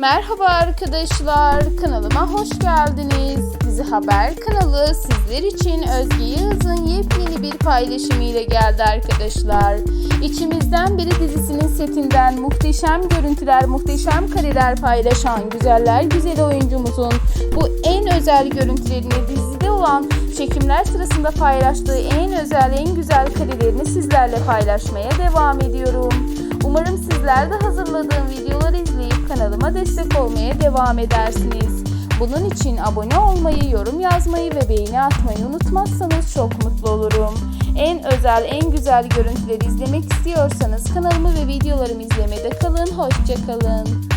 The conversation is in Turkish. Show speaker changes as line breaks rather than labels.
Merhaba arkadaşlar, kanalıma hoş geldiniz. Dizi Haber kanalı sizler için Özge Yağız'ın yepyeni bir paylaşımıyla geldi arkadaşlar. İçimizden biri dizisinin setinden muhteşem görüntüler, muhteşem kareler paylaşan güzeller güzeli oyuncumuzun bu en özel görüntülerini dizide olan çekimler sırasında paylaştığı en özel, en güzel karelerini sizlerle paylaşmaya devam ediyorum. Umarım sizler de hazırladığım videoları izleyip kanalıma destek olmaya devam edersiniz. Bunun için abone olmayı, yorum yazmayı ve beğeni atmayı unutmazsanız çok mutlu olurum. En özel, en güzel görüntüleri izlemek istiyorsanız kanalımı ve videolarımı izlemede kalın. Hoşçakalın.